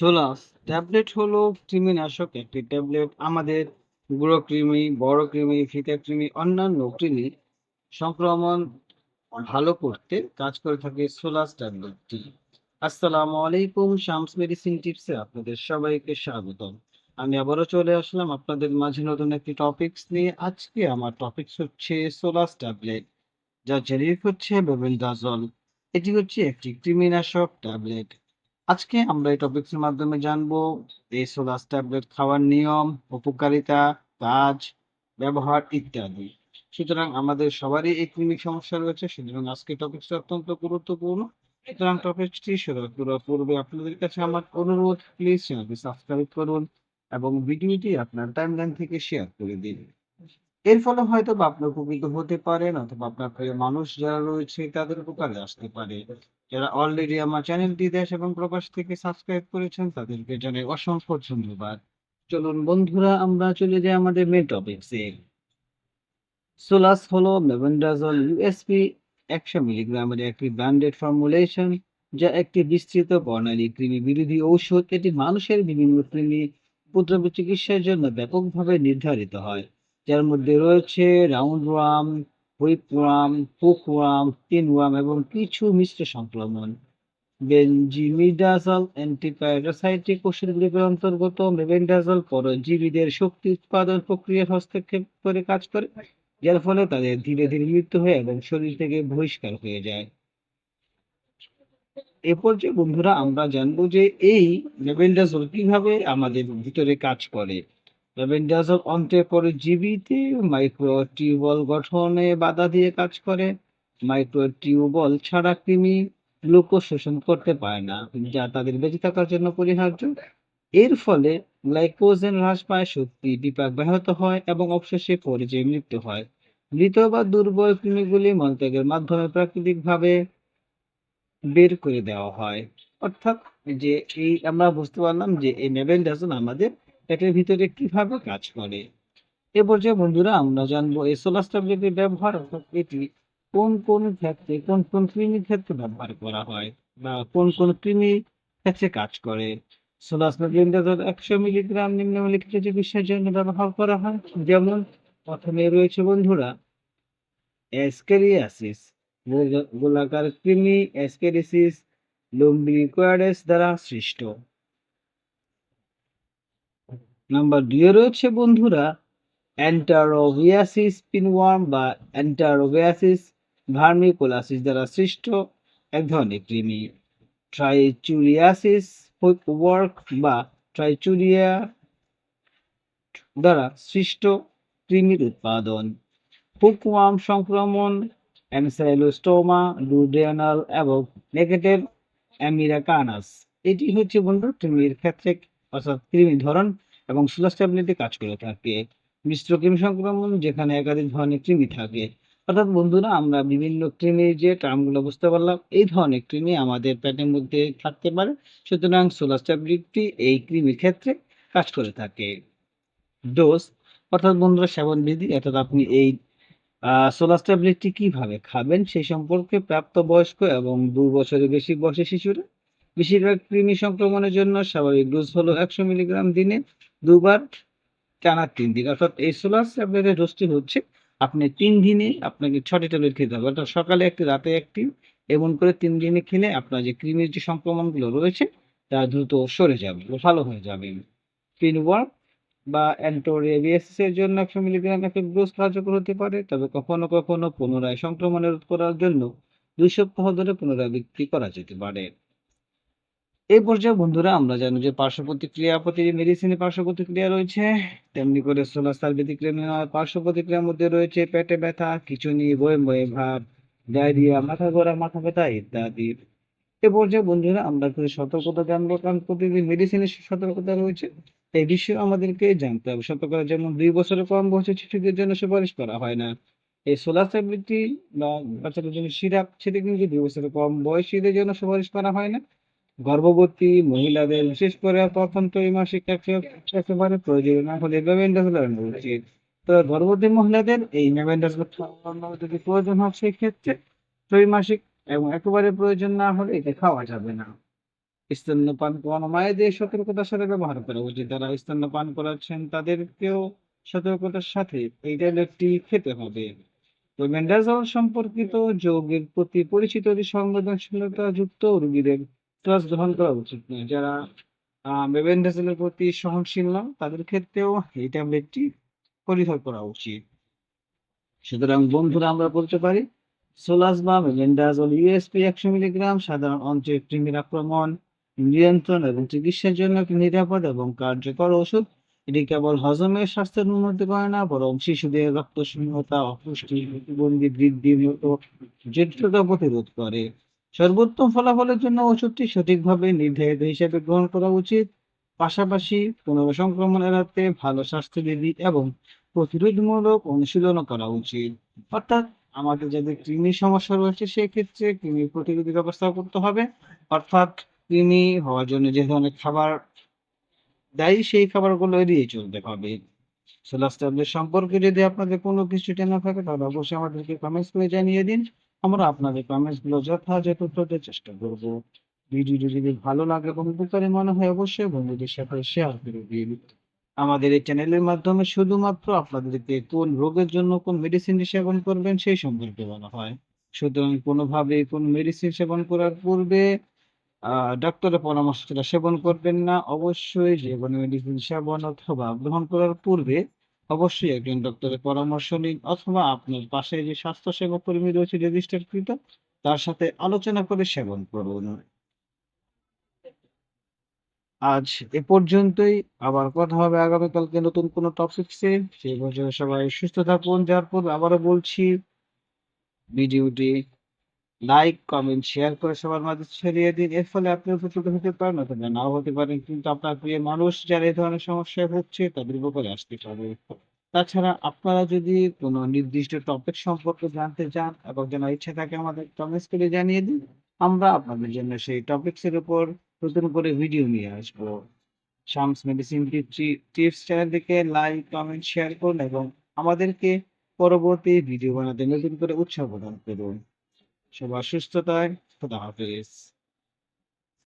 সোলাস tablet হলো কৃমিনাশক, একটি ট্যাবলেট আমাদের বুড়ো কৃমি, বড় কৃমি, ফিতা কৃমি, অন্যান্য কৃমি সংক্রমণ ভালো করতে কাজ করে থাকে সোলাস ট্যাবলেটটি আসসালামু আলাইকুম শামস মেডিসিন টিপসে আপনাদের সবাইকে স্বাগতম। আমি আবারও চলে আসলাম আপনাদের মাঝে নতুন একটি টপিকস নিয়ে। আজকে আমার টপিকস হচ্ছে সোলাস ট্যাবলেট যা জেরিক হচ্ছে বেবেলডাজল এটি হচ্ছে একটি কৃমিনাশক ট্যাবলেট আজকে আমরা এই টপিকসের মাধ্যমে জানব এই সোলাস ট্যাবলেট খাওয়ার নিয়ম, উপকারিতা, কাজ, ব্যবহার ইত্যাদি। সুতরাং আমাদের সবারই এই ক্লিনিক সমস্যা রয়েছে, সুতরাং আজকে টপিকসটা অত্যন্ত গুরুত্বপূর্ণ। সুতরাং টপিকসটি শুরু করার পূর্বে আপনাদের কাছে আমার অনুরোধ প্লিজ চ্যানেলটি সাবস্ক্রাইব করুন এবং ভিডিওটি আপনার টাইমলাইন থেকে শেয়ার করে দিন। এর ফলে হয়তো বা আপনি উপকৃত হতে পারেন অথবা আপনার প্রিয় মানুষ যারা রয়েছে, তাদের উপকারে আসতে পারে। যারা অলরেডি আমার চ্যানেলটি দেশ এবং প্রবাস থেকে সাবস্ক্রাইব করেছেন, তাদেরকে জানাই অসংখ্য ধন্যবাদ। চলুন বন্ধুরা, আমরা চলে যাই আমাদের মেন টপিকসে সোলাস হলো মেবেন্ডাজল ইউএসপি একশো মিলিগ্রামের একটি ব্র্যান্ডেড ফর্মুলেশন যা একটি বিস্তৃত বর্ণালী কৃমি বিরোধী ঔষধ। এটি মানুষের বিভিন্ন কৃমি উপদ্রব চিকিৎসার জন্য ব্যাপকভাবে নির্ধারিত হয়। যার মধ্যে রয়েছে round worm whipworm hookworm pinworm এবং কিছু মিশ্র সংক্রমণ। বেনজিমিডাজল অ্যান্টিপ্যারাসাইটিক ওষুধগুলির অন্তর্গত। মেবেন্ডাজল পরজীবীদের শক্তি উৎপাদন প্রক্রিয়ার হস্তক্ষেপ করে কাজ করে, যার ফলে তাদের ধীরে ধীরে মৃত্যু হয় এবং শরীর থেকে বহিষ্কার হয়ে যায়। এ পর্যায়ে বন্ধুরা আমরা জানব যে এই মেবেন্ডাজল কীভাবে আমাদের ভিতরে কাজ করে। মেবেন্ডাজল অন্ত্রের মাইক্রো টিউবল গঠনে বাধা দিয়ে কাজ করে। মাইক্রো টিউবল ছাড়া কৃমি গ্লুকোজ শোষণ করতে পারে না, যা তাদের বেঁচে থাকার জন্য পরিহার্য। এর ফলে গ্লাইকোজেন হ্রাস পায়, শক্তি বিপাক ব্যাহত হয় এবং অবশেষে পরিচয় মৃত্যু হয়। মৃত বা দুর্বল কৃমিগুলি মলত্যাগের মাধ্যমে প্রাকৃতিকভাবে বের করে দেওয়া হয়। অর্থাৎ যে এই আমরা বুঝতে পারলাম যে এই মেবেন্ডাজল আমাদের পেটের ভিতরে কীভাবে কাজ করে? এ পর্যায়ে বন্ধুরা, আমরা জানব এই সোলাস ট্যাবলেটের ব্যবহার অর্থাৎ এটি কোন কোন ক্ষেত্রে, কোন কোন কৃমির ক্ষেত্রে ব্যবহার করা হয় বা কোন কোন কৃমির ক্ষেত্রে কাজ করে? সোলাস মেবেন্ডাজল একশো মিলিগ্রাম নিম্নলিখিত চিকিৎসার জন্য ব্যবহার করা হয়। যেমন, প্রথমে রয়েছে বন্ধুরা অ্যাসকেরিয়াসিস গোলাকার কৃমি অ্যাসকেরিসিস লুম্বিলিকোয়াডেস দ্বারা সৃষ্ট। নাম্বার দুয়ে রয়েছে বন্ধুরা অ্যান্টারোভিয়াসিস পিনওয়ার্ম বা অ্যান্টারোভিয়াসিস ভার্মিকোলাসিস দ্বারা সৃষ্ট এক ধরনের কৃমি। ট্রাইচুরিয়াসিস ওয়ার্ক বা ট্রাইচুরিয়া দ্বারা সৃষ্ট কৃমির উৎপাদন। হুকওয়ার্ম সংক্রমণ অ্যানসাইলোস্টোমা ডুডেনাল এবং নেগেটিভ অ্যামিরাকানাস এটি হচ্ছে বন্ধু কৃমির ক্ষেত্রে, অর্থাৎ কৃমির ধরন এবং সুলাস্টেবিলিটি কাজ করে থাকে। মিশ্র কৃমি সংক্রমণ যেখানে একাধিক ধরনের কৃমি থাকে। অর্থাৎ বন্ধুরা, আমরা বিভিন্ন কৃমির যে টার্মগুলো বুঝতে পারলাম, এই ধরনের কৃমি আমাদের প্যাটের মধ্যে থাকতে পারে। সুতরাং সোলাস্টেবিলিটি এই কৃমির ক্ষেত্রে কাজ করে থাকে। ডোজ অর্থাৎ বন্ধুরা, সেবন বিধি, অর্থাৎ আপনি এই সোলাস ট্যাবলেটটি কীভাবে খাবেন সেই সম্পর্কে প্রাপ্তবয়স্ক এবং দু বছরের বেশি বয়সী শিশুরা বেশিরভাগ কৃমি সংক্রমণের জন্য স্বাভাবিক ডোজ হলো একশো মিলিগ্রাম দিনে। দুবার টানা তিন দিন। অর্থাৎ এই সোলাস ট্যাবলেটের ডোজটি হচ্ছে, আপনি তিন দিনে আপনাকে ছটি ট্যাবলেট খেতে হবে। অর্থাৎ সকালে একটি, রাতে একটি, এমন করে তিন দিনে খেলে আপনার যে ক্রিমের যে সংক্রমণগুলো রয়েছে, তা দ্রুত সরে যাবে ভালো হয়ে যাবে। পিনওয়ার্ক বা অ্যান্টোরেবিয়াসিস এর জন্য একশো মিলিগ্রাম একক ডোজ কার্যকর হতে পারে, তবে কখনো কখনো পুনরায় সংক্রমণ রোধ করার জন্য দুই সপ্তাহ ধরে পুনরাবৃত্তি করা যেতে পারে। এই পর্যায়ে বন্ধুরা আমরা জানি যে পার্শ্ব প্রতিক্রিয়া প্রতিটি মেডিসিনে পার্শ্ব প্রতিক্রিয়া রয়েছে। তেমনি করে সোলার সার ব্যতিক্রিয়া পার্শ্ব প্রতিক্রিয়ার মধ্যে রয়েছে পেটে ব্যথা খিচুনি বয়ে বয়ে ভাব ডায়রিয়া, মাথা ঘোরা, মাথা ব্যথা ইত্যাদি। এ পর্যায়ে বন্ধুরা আমরা কিছু সতর্কতা জানব, কারণ প্রতিদিন মেডিসিনের সতর্কতা রয়েছে। এই বিষয়ে আমাদেরকে জানতে হবে। সতর্কতা যেমন দুই বছরের কম বয়সের শিশুদের জন্য সুপারিশ করা হয় না। এই সোলার স্যাবিলিটি বা বাচ্চাদের জন্য সিরাপ, সেটা কিন্তু দুই বছরের কম বয়সীদের জন্য সুপারিশ করা হয় না। গর্ভবতী মহিলাদের, বিশেষ করে প্রথম ত্রৈমাসিক একেবারে প্রয়োজন না হলে মেবেন্ডাজল উচিত তো গর্ভবতী মহিলাদের এই যদি প্রয়োজন হয় সেই ক্ষেত্রে ত্রৈমাসিক এবং একেবারে প্রয়োজন না হলে এটা খাওয়া যাবে না স্তন্যপান করানো মায়েদের সতর্কতার সাথে ব্যবহার করা উচিত। যারা স্তন্যপান করাচ্ছেন তাদেরকেও সতর্কতার সাথে এই ট্যাবলেটটি খেতে হবে। সম্পর্কিত যৌগের প্রতি পরিচিত সংবেদনশীলতা যুক্ত রোগীদের ডোজ গ্রহণ করা উচিত নয়। যারা মেবেন্ডাজলের প্রতি সহনশীল নন তাদের ক্ষেত্রেও এই ট্যাবলেটটি পরিহার করা উচিত। সুতরাং বন্ধুরা আমরা বলতে পারি সোলাস বা মেবেন্ডাজল ইউএসপি ১০০ মিলিগ্রাম সাধারণ কৃমির আক্রমণ নিয়ন্ত্রণ এবং চিকিৎসার জন্য একটি নিরাপদ এবং কার্যকর ওষুধ। এটি কেবল হজমের স্বাস্থ্যের উন্নতি করে না বরং শিশুদের রক্তশূন্যতা, অপুষ্টি, প্রতিবন্ধী বৃদ্ধির মতো জটিলতা প্রতিরোধ করে। সর্বোত্তম ফলাফলের জন্য ওষুধটি সঠিকভাবে নির্ধারিত হিসেবে গ্রহণ করা উচিত। পাশাপাশি পুনরায় সংক্রমণ এড়াতে ভালো স্বাস্থ্যবিধি এবং প্রতিরোধমূলক অনুশীলনও করা উচিত। অর্থাৎ আমাদের যাদের কৃমির সমস্যা রয়েছে, সেক্ষেত্রে কৃমির প্রতিরোধী ব্যবস্থা করতে হবে। অর্থাৎ কৃমি হওয়ার জন্য যে ধরনের খাবার দেয়, সেই খাবারগুলো এড়িয়ে চলতে হবে। সোলাস ট্যাবলেট সম্পর্কে যদি আপনাদের কোনো কিছু জানা থাকে, তাহলে অবশ্যই আমাদেরকে কমেন্টস করে জানিয়ে দিন। আমরা আপনাদের কমেন্টসগুলো যথাযথ উত্তর চেষ্টা করব। ভিডিওটি যদি ভালো লাগে এবং উপকারী মনে হয় অবশ্যই বন্ধুদের সাথে শেয়ার করে দিন। আমাদের এই চ্যানেলের মাধ্যমে শুধুমাত্র আপনাদেরকে কোন রোগের জন্য কোন মেডিসিনটি সেবন করবেন সেই সম্পর্কে বলা হয়। সুতরাং কোনোভাবেই কোন মেডিসিন সেবন করার পূর্বে ডাক্তারের পরামর্শ সেবন করবেন না। অবশ্যই যেকোনো মেডিসিন সেবন অথবা গ্রহণ করার পূর্বে অবশ্যই একজন ডক্টরের পরামর্শ নিন অথবা আপনার পাশে যে স্বাস্থ্যসেবা কর্মী রয়েছে রেজিস্টারকৃত তার সাথে আলোচনা করে সেবন করুন। আজ এ পর্যন্তই। আবার কথা হবে আগামীকালকে নতুন কোনো টপিকসে। সেই পর্যন্ত সবাই সুস্থ থাকুন। যার পর আবারও বলছি ভিডিওটি লাইক, কমেন্ট, শেয়ার করে সবার মাঝে ছড়িয়ে দিন। এর ফলে আপনি উপকৃত হতে পারেন অথবা নাও হতে পারেন। কিন্তু আপনার প্রিয় মানুষ যারা এই ধরনের সমস্যায় ভুগছে তাদের উপকারে আসতে পারে। তাছাড়া আপনারা যদি কোনো নির্দিষ্ট টপিক সম্পর্কে জানতে চান এবং যেন ইচ্ছা থাকে আমাদের কমেন্টস করে জানিয়ে দিন। আমরা আপনাদের জন্য সেই টপিকস এর উপর নতুন করে ভিডিও নিয়ে আসব। শামস মেডিসিন টিপস চ্যানেলটিকে লাইক, কমেন্ট, শেয়ার করুন এবং আমাদেরকে পরবর্তী ভিডিও বানাতে নতুন করে উৎসাহ প্রদান করুন। সবার সুস্থতায় খোদা হাফেজ।